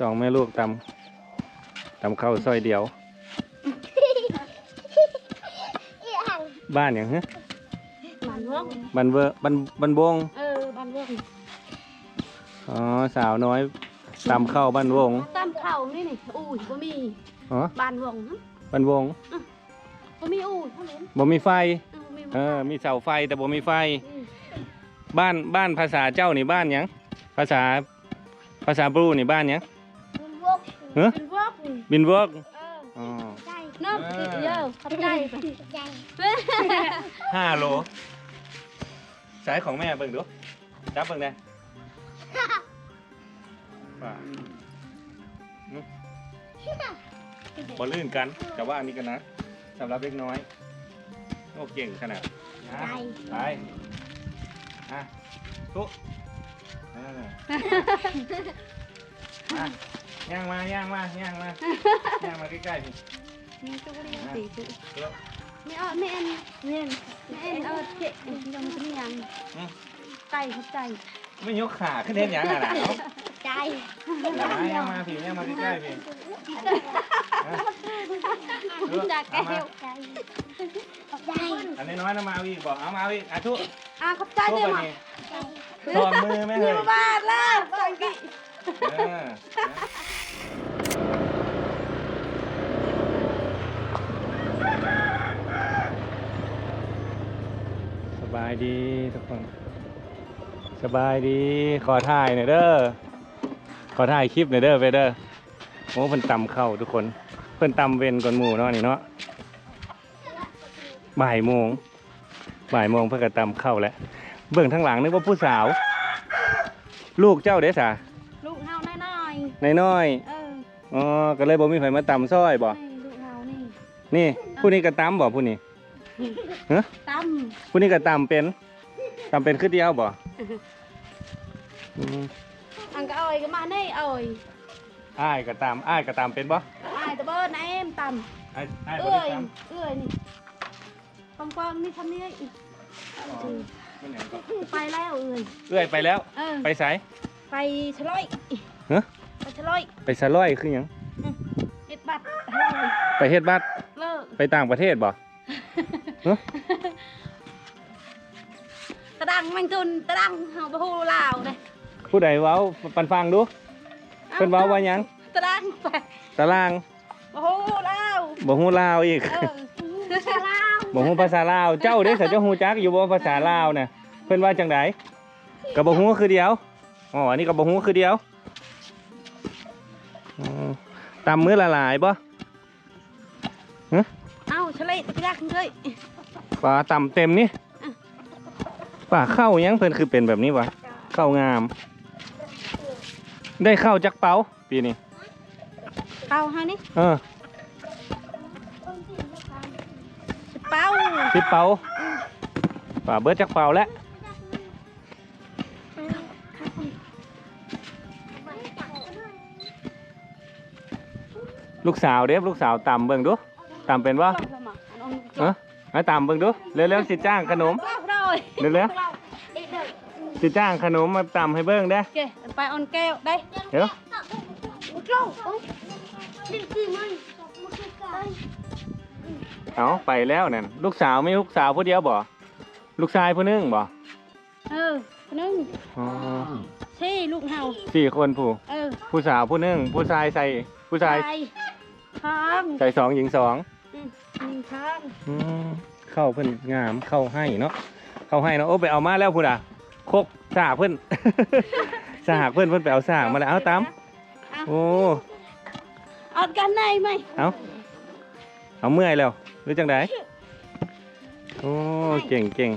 สองแม่ลูกตำตำข้าวซอยเดียว บ้านอย่างฮะบ้านวงบันเวอบันบันบงเออบ้านวงอ๋อสาวน้อยตำข้าวบ้านวงตามเข่านี่นี่อู้ยบ่มีอ๋อบ้านวงนะบ้านวงบ่มีอู้ยเท่านั้นบ่มีไฟเออมีเออมีเสาไฟแต่บ่มีไฟอืมบ้านบ้านภาษาเจ้านี่บ้านหยังภาษาภาษาบรูนี่บ้านหยัง ฮะเป็นวอกนี่บินเวิร์กเอออ๋อเนาะติดเยอะเข้าใจไปห้าโลสายของแม่เบิ่งดูจับเบิ่งได้ป่าอืมบ่ลื่นกัน แต่ว่าอันนี้กันนะสำหรับเล็กน้อยโอ้เก่งขนาดนะไปอะทุกอ่าอะ ย่างมาย่างมาย่างมาย่างมาใกล้ๆพี่มีจุกเรียนตีจุกเดี๋ยวไม่เอาไม่เอ็นไม่เอ็นไม่เอ็นเอาเจ๊ที่เราไม่ยังอืมไตเข้าใจไม่ยกขาขึ้นเห็นอย่างอะนะเนาะใจอย่ามาย่างมาพี่ย่างมาใกล้ๆพี่อะจากแก้เอามาวอันน้อยๆนะมาเอาอีกบอกเอามาเอาอีกอะทุกอะเข้าใจทุกเลยวันมั้นี้สอนมือไหมมีเฮ้ยมาบ้านแล้วสังกิ เออส บายดีทุกคน สบายดี ขอถ่ายหน่อยเด้อ ขอถ่ายคลิปหน่อยเด้อไปเด้อโอ้เพิ่นตำเข้าทุกคน เพิ่นตำเวนก่อนหมู่เนาะนี่เนาะ บ่ายโมง บ่ายโมงเพื่อกระตำเข้าแล้ว เบื้องทางหลังนึกว่าผู้สาว ลูกเจ้าเด้สาลูกเฮาน้อยในน้อยๆ เออๆอ๋อ ก็เลยบ่มีไผมาตำซ้อยบ่นี่ลูกเฮานี่ นี่ ผู้นี้ก็ตำบ่ผู้นี้ ตั้มผู้นี้ก็ตำเป็นตำเป็นคือเดียวบ่อืมอันก็เอาไอ้ก็มาในเอาไอ้อ้ายก็ตำอ้ายก็ตำเป็นบ่ไอ้ตะเบิดนะเอ็มตั้มอ้ายอ้ายบ่เอ้ได้ยตำเอ้ยนี่กองกองนี่ทำนี่อีกอ๋อมันหยังก็ไปแล้วเอ้ยเอื้อยไปแล้วเออไปไสไปฉลอยฮะไปฉลอยไปสะร้อยคือหยังเฮ็ดบัตรให้เลยไปเฮ็ดบัตรเลิกไปต่างประเทศบ่ ตะดังมันจุนตะดังเฮาบ่ฮู้ลาวเด้ผู้ใดเว้าปันฟังดูเพิ่นเว้าว่าหยังตะดังไปตารางบ่ฮู้ลาวบ่ฮู้ลาวอีกเออลาวบ่ฮู้ภาษาลาวเจ้าเด้อสัเจ้าฮู้จักอยู่บ่ภาษาลาวน่ะเพิ่นว่าจังไดก็บ่ฮู้คือเดียวอ๋ออันนี้ก็บ่ฮู้คือเดียวอ๋อตำมื้อละหลายบ่เอ้าฉลอยตะดังเลย ปลาตำเต็มนี่ปลาเข้ายังเพิ่นคือเป็นแบบนี้วะเข้างาม ได้เข้าจักเป๋าปีนี้เป้าให้นี่เออเป้าสิบเป๋าปลาเบิดจักเป๋าแล้วลูกสาวเด้ลูกสาวตำเบิ่งดูตำเป็นบ่เออ ให้ตามเบิ่งดูเร็วๆสิจ้างขนมเป้าเลยเร็วๆสิจ้างขนมมาตำให้เบิ่งได้โอเคไปออนแก้วได้เดี๋ยวเอาไปแล้วนั่นลูกสาวไม่ลูกสาวผู้เดียวบ่ลูกชายผู้หนึงบ่เออคนนึงอ๋อใช่ลูกเฮาสี่คนผู้เออผู้สาวผู้หนึงผู้ชายใส่ผู้ชายไปข้างใส่สองหญิงสอง หนึ่งข้างอืมเข้าเพิ่นงามเข้าให้เนาะเข้าให้เนาะโอ้ไปเอามาแล้วพุ่นอะคกสากเพิ่นสากเพิ่นเพิ่นไปเอาสากมาแล้วเอาตามโอ้เอากันไหนไหมเอาเอาเมื่อยแล้วหรือจังไดโอ้เก่งเก่ง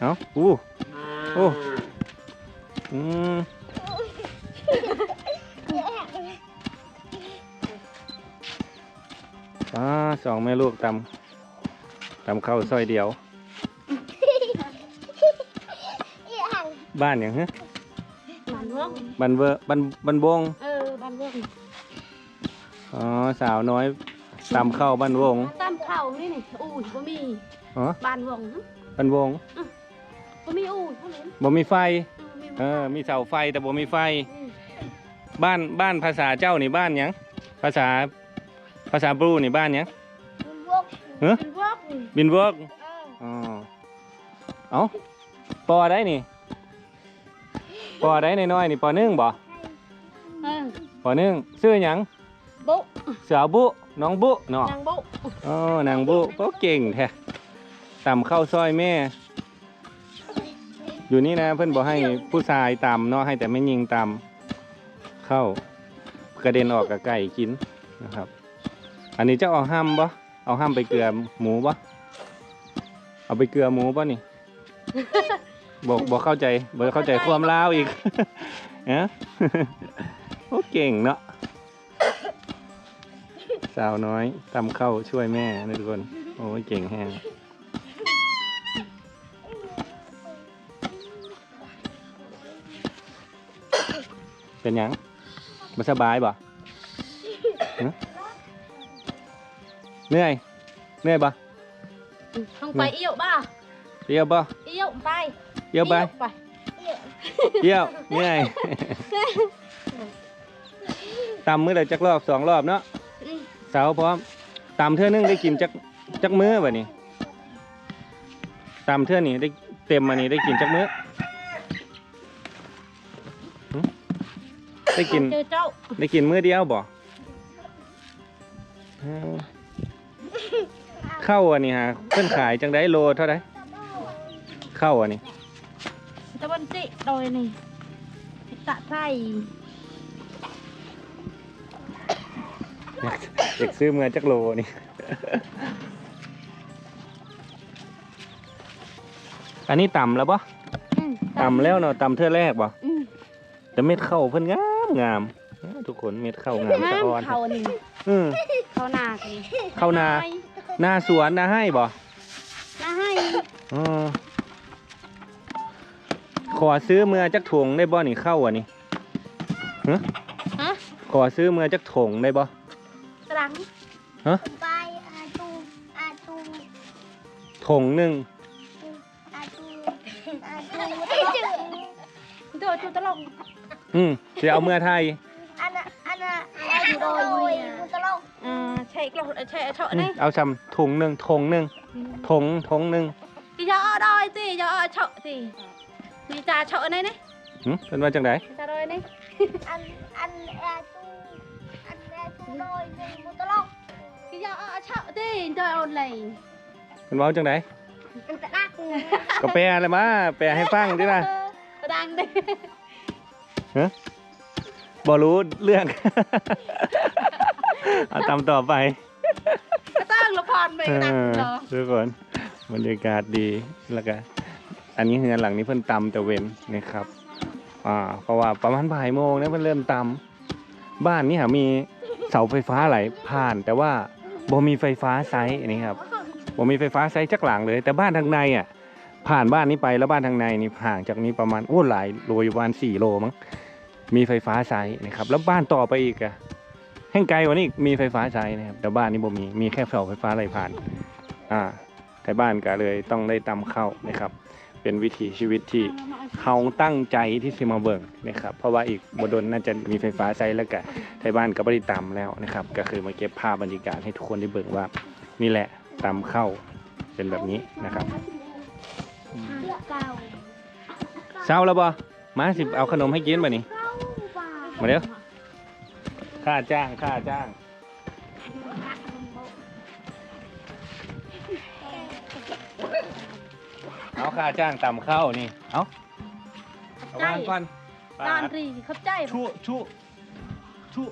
เอาอู้โอ้อืม อ่าสองแม่ลูกตำตำข้าวซอยเดียว บ้านอย่างฮะบ้านวงบันเวอบันบันบงเออบ้านวงอ๋อสาวน้อยตำข้าวบ้านวงตามเข่านี่นี่อู้ยบ่มีอ๋อบ้านวงบ้านวงบ่มีอู้ยเท่านั้นบ่มีไฟเออมีเออมีเสาไฟแต่บ่มีไฟอืมบ้านบ้านภาษาเจ้านี่บ้านหยังภาษา ภาษาบรูนี่บ้านหยังพวกเฮ้เป็นพวกบินเวิร์กเอออ๋อเอาปอได้นี่ปอได้น้อยๆนี่ปอหนึ่งบ่เออปอหนึ่งชื่อหยังบุเสือบุน้องบุเนาะนางบุอ๋อนางบุก็เก่งแท้ตำข้าวซอยแม่ อยู่นี่นะเพื่อนบอกให้ผู้ชายตำเนาะให้แต่ไม่ยิงตำเข้ากระเด็นออกกับไก่กินนะครับ อันนี้จะเอาห้ามบ่เอาห้ามไปเกลือหมูบ่เอาไปเกลือหมูบ่นี่ บอกบอกเข้าใจบอกเข้าใจความลาวอีกฮะโอ้เก่งเนาะสาวน้อยตำเข้าวช่วยแม่นะทุกคน โอ้ยเก่งแฮงเป็นหยังมาสบายบ่ฮะ เหนื่อยเหนื่อยบ่ không phải yêu ba เที่ยวบ่ yêu bay เที่ยวไป bay เที่ยวเหนื่อยตำมื้อละจักรอบสองรอบเนาะ Ừ. เสาพร้อมตำเทื่อนึงได้กินจักจักมื้อบ่นี่ตำเทื่อนี่ได้เต็มมานี่ได้กินจักมื้อหึได้กิน chơi trâu ได้กินมื้อเดียวบ่ เออเข้าอันนี้ฮะเพิ่นขายจังได้โลเท่าไดเข้าอันนี้ tao bên chị đồi này tạ thay อยากอยากซื้อเมื่อจักโลนี่อันนี้ต่ำแล้วปะ ừ. ต่ำแล้วเนาะต่ำเท่าแรกปะ ừ. แต่เม็ดเข้าเพิ่นงามงามเอ้อทุกคนเม็ดเข้างามสะออน khâu này อืม khâu nà kì เข้านา หน้าสวนนาให้บ่ là hay ออขอซื้อเมื่อจักถุงได้บ่นี่เข้าอะนี่ hả ขอซื้อเมื่อจักถุงได้บ่ tao đắng ไปอาตูอาตูถุงหนึ่งอาตูอาตู rồi tôi tao lòng อืมจะเอาเมื่อไทยอันน่ะอันน่ะอะไรอยู่โดยมุตลก à chạy cái lột chạy chợ อืม này เอาซ้ำถุงหนึ่งถุงหนึ่งถุงถุงหนึ่ง đi chợ đôi gì chợ chợ gì đi trà chợ này này หึเป็นว่าจังได trà đôi này อันอันอาตูอันอาตูโดยหนึ่งมุตลก đi chợ chợ gì trời ồn này เป็นว่าจังไดมันจะรักก็แปลอะไรมาแปลให้ฟังดิล่ะ tao đang đi บอรู้เรื่อง เอาตามต่อไป tao là phòn เอ mày đặt อ rồi ทุกคนบรรยากาศดีแล้วก็อันนี้เฮือนหลังนี้เพิ่นตำแต่เว้นนะครับอ่าเพราะว่าประมาณบ่ายโมงเนี่ยเพิ่นเริ่มตำบ้านนี้หามีเสาไฟฟ้าไหลผ่าน แต่ว่าบ่มีไฟฟ้าไซส์นี่ครับบ่มีไฟฟ้าไซส์จักหลังเลย แต่บ้านทางในอะ ผ่านบ้านนี้ไปแล้วบ้านทางในนี่ห่างจากนี้ประมาณโอ้หลายโลอยู่ประมาณสี่โลมั้งมีไฟฟ้าใช้นะครับ แล้วบ้านต่อไปอีกอะ แห่งไกลกว่านี้อีกมีไฟฟ้าใช้นะครับ แต่บ้านนี้บ่มีมีแค่เสาไฟฟ้าไหลผ่าน อ่าแต่บ้านก็เลยต้องได้ตำเข้านะครับ เป็นวิถีชีวิตที่เขาตั้งใจที่จะมาเบิ่งนะครับ เพราะว่าอีกบดลน่าจะมีไฟฟ้าใช้แล้วก็ไทยบ้านก็บริตำแล้วนะครับ ก็คือมาเก็บภาพบรรยากาศให้ทุกคนได้เบิ่งว่านี่แหละตำเข้าเป็นแบบนี้นะครับเก่าเช้าแล้วบ่มาสิเอาขนมให้กินบ่นี่เก่าป่ามาเร็ว ค่าจ้างค่าจ้าง เอาค่าจ้างต่ำเข้านี่ เอาเอาวางก่อนปาด đàn gì khắp chay ชุชุชุ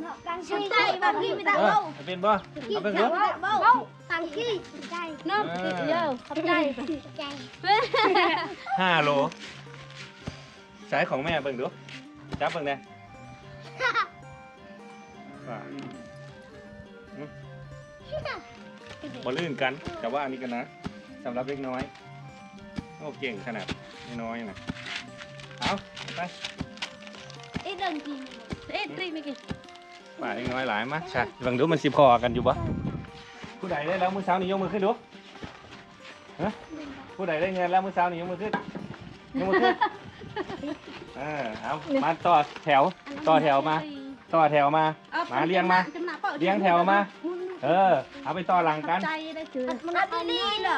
เนาะกังชีใจบางทีไม่เอได้อเบ้าเอาเป็นบ่เอาเป็นบ่เบ้ากังชีใจ nó thì giờ khắp chay ใจห้าโลสายของแม่เบิ่งดูจับเบิ่งได้ ว่าบ่ลื่นกัน แต่ว่าอันนี้กันนะสำหรับเล็กน้อยโอ้เก่งขนาดน้อยๆนะเอาไป ít đừng gì ít đi mày kì ป่าเล็กน้อยหลายมาใช่เบิ่งดูมันสิพอกันอยู่ปะผู้ใดได้แล้วมื้อเช้านี่ยกมือขึ้นดูฮะผู้ใดได้เงินแล้วมื้อเช้านี่ยกมือขึ้นยกมือขึ้นเอออเอามาต่อแถวต่อแถวมา ต่อแถวมา มาเรียงมา เรียงแถวมา เออ เอาไปต่อหลังกัน ใจได้เจือมันอันนี้น่ะ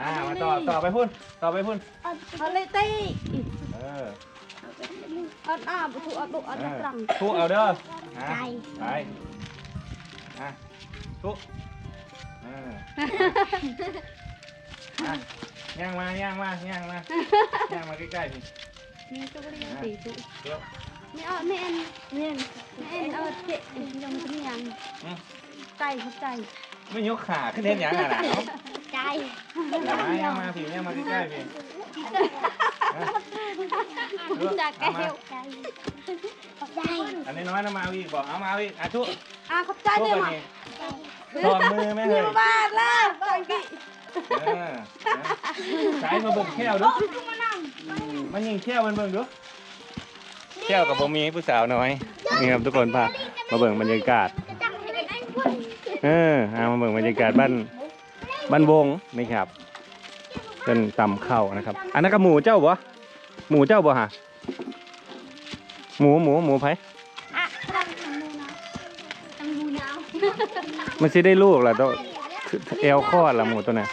อ่า มาต่อ ต่อไปพุ่น ต่อไปพุ่นเอาเลยตีเออเอาอ้าบุถูเอาบุเอาเออตรังทุเอาเด้ออะใจไปอะทุเอออะย่างมาย่างมาย่างมาย่างมาใกล้ๆพี่นี่ก็เรียกตีจุเดี๋ยว ไม่เอาไม่เอ็นไม่เอ็นไม่เอ็นเอาเจ๊ยังไม่ทำยังอืม ใจเข้าใจไม่ยกขาขึ้นเห็นอย่างอะนะเอาใจย่างมาย่างมาพี่ย่างมาใกล้ๆพี่อะเดี๋ยวจากเอาแก้มาวใจใจอันนี้น้อยๆนะมาเอาอีกบอกเอามาเอาอีกอะทุอะเข้าใจทุเลยไปมั้งนี่สอนมือไหมเฮ้นี่ยมาบ้านแล้วบางทีเออใช้มาเบิ่งแก้วดูมันยิงแก้วมันเบิ่งดู แก้วกับผมมีผู้สาวน้อยนี่ครับทุกคนพามาเบิ่งบรรยากาศเออเอามาเบิ่งบรรยากาศบ้านบ้านวงนี่ครับเป็นตำข้าวนะครับ อันนั้นก็หมูเจ้าบ่หมูเจ้าบ่ฮะหมูหมูหมูไผอะกระจังมือนะจังมือยาวมันสิได้ลูกล่ะตัวเอลคอดละหมูตัวน่ะ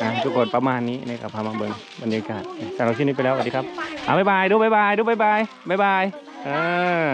อะทุกคนประมาณนี้นะครับพามาเบิ่งบรรยากาศสำหรับที่นี้ไปแล้วสวัสดีครับ เอาบ๊ายบายดูบ๊ายบายดูบ๊ายบายบ๊ายบายอ่า